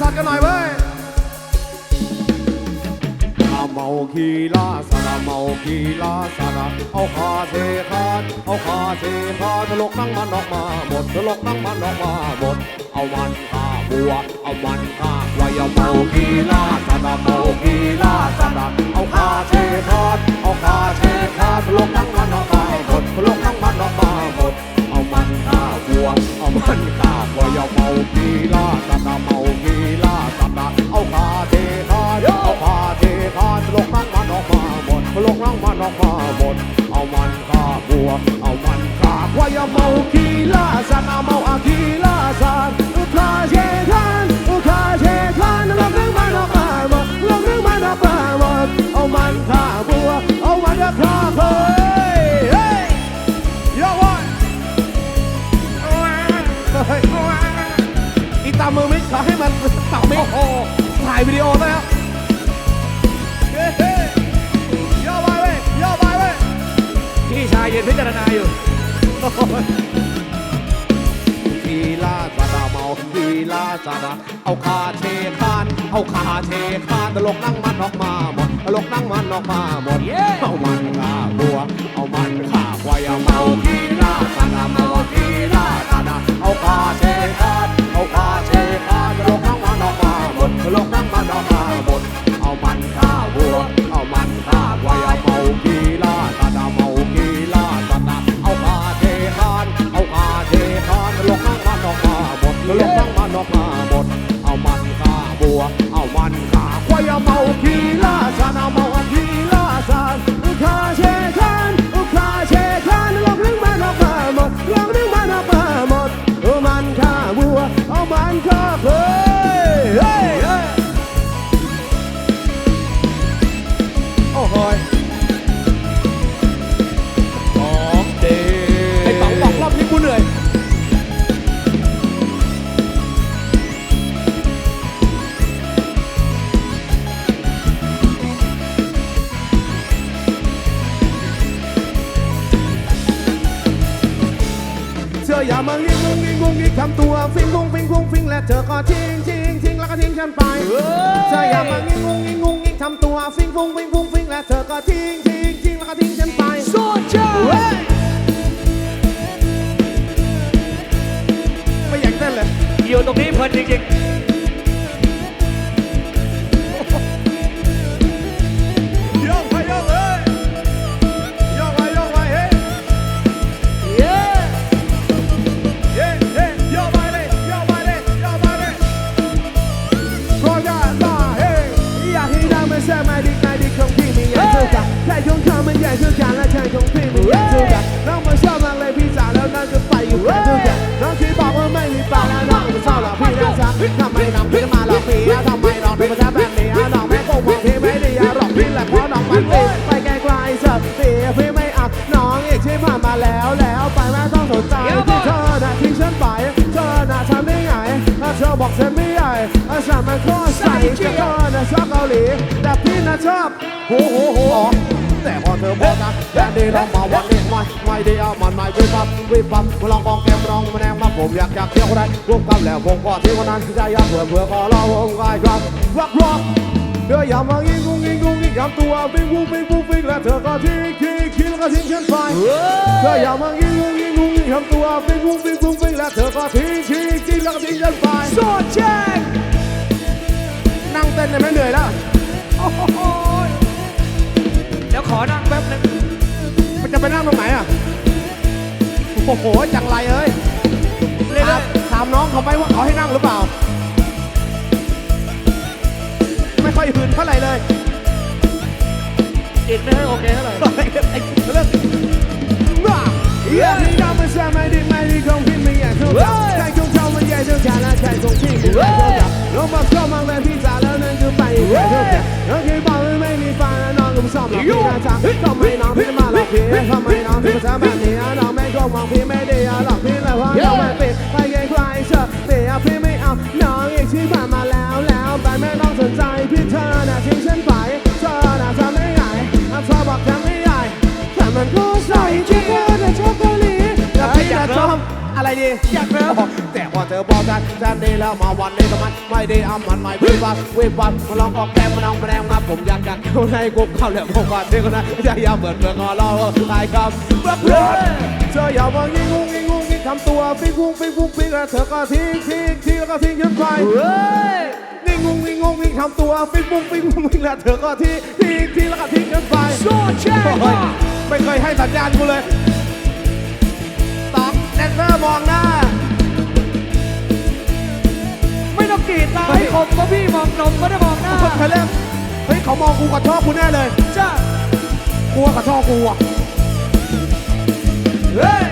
สัตว์กันหน่อยเว้ยข้าเมาคีลาสระเมาคีลาสระเอาคาเทคานเอาคาเทคานตลกนั่งมันออกมาหมดตลกนั่งมันออกมาหมดเอามันฆ่าบัวเอามันฆ่าควายเอาเมาคีลาสระเมาคีลาสระเอาคาเทคานเอาคาเทคา หมดลงนั่งมันออกมาหมด เอามันฆ่าวัว เอามันฆ่าวัวอย่าเมากีฬาสัตว์เมาอากีฬาสัตว์อาคาเชทคานอาคาเชทคานลองนั่งมันออกมาหมดลองนั่งมันออกมาหมดเอามันฆ่าวัว เอามันฆ่าเฮ้ยเฮ้ยย่วันอีตามือมิกขอให้มันตามมิกถ่ายวิดีโอแล้วายยืนพิจารณาอยู่กีฬาสระเมากีฬาสระเอาคาเทคานเอาคาเทคานตลกนั่งมันออกมาหมดตลกนั่งมันออกมาหมดเย้เอามัน ออย่ามางิงงงงิงงงงิงทำตัวฟิงงงฟิงงงฟิงและเธอก็ทิ้งทิ้งทิ้งแล้วก็ทิ้งฉันไปเธออย่ามางิงงงงิงงงงิงทำตัวฟิงฟงฟิงฟงฟิงและเธอก็ทิ้งทิ้งทิ้งแล้วก็ทิ้งฉันไปโซเจ้าเฮ้ยไม่อยากเต้นเลยอยู่ตรงนี้เพลินจริงโถ้าเธอบอกฉันไม่ใหญ่อาฉันมันโคตรใส่แต่เธอน่ะชอบเกาหลี แต่พี่น่ะชอบโหโหโหแต่พอเธอบอกนะแค่นี้น้องมาวันนี้ไม่ไม่ด้เอามันไม่วิบวับวิบวับมาลองกองแกมรองมาแนงมาผมอยากอยากเที่ยวได้รวมกันแล้วผมก็ที่วันนั้นใจอยากเผื่อเผื่อก็รอผมกายครับรักรักเธออย่ามางิงงงงิงงงงิงทำตัวฟิงฟูฟิงฟูฟิงและเธอก็ทิ้งทิ้งทิ้งแล้วก็ทิ้งฉันไปเธออย่ามางิงงงงิงงงงิง ทำตัวฟิงฟูฟิงฟูฟิงและเธอก็ทิ้งทิ้งทิ้งแล้วก็ทิ้งฉันไปโซเจ้านั่งเต้นได้ไหมเหนื่อยแล้วโอ้โหเดี๋ยวขอนั่งแป๊บนึงมันจะไปนั่งตรงไหนอะโอ้โหจังไรเอ้ยเรื่ถาอมยถามน้องเขาไหมว่าเขาให้นั่งหรือเปล่า ไม่ค่อยหืนเท่าไหร่เลยๆอินไม่ค่อยโอเคเท่าไหร่ากันและใจของพี่ไม่อยากเท่ากันน้องบอกชอบมากเลยพี่จ๋าแล้วนั่นคือไปใน่ะชอบอะไรดี อยากเริ่มแต่พอเธอบอกฉันฉันดีแล้วมาวันนี้ก็มันไม่ดีเอามันไม่วิบัติวิบัติมาลองออกแก้มมาลองแสดงมาผมอยากจะเข้าในกลุ่มเข้าแล้วผมก่อนที่คนนั้นจะยาวเหมือนเมืองอเราตายครับเพื่อเพื่อนเธออย่ามายิงงงยิงงงยิงทำตัวฟิงฟุ้งฟิงฟุ้งฟิงแล้วเธอก็ทิ้งทิ้งทิ้งแล้วก็ทิ้งยันไปเฮ้ยนิ่งงงงิงงงงิงทำตัวฟิงฟุ้งฟิงฟุ้งฟิงแล้วเธอก็ทิ้งทิ้งทิ้งแล้วก็ทิ้งยันไปโซแช่โอ้ยไม่เคยให้สัญญาณกูเลยตอก แดนเซอร์มองหน้า ไม่ต้องกรีดตาให้คมเพราะพี่มองนมก็ได้มองหน้าเคยเล่นเฮ้ยเขามองกูกับชอบกูแน่เลยจ้ากูกับชอบกูอะเฮ้ย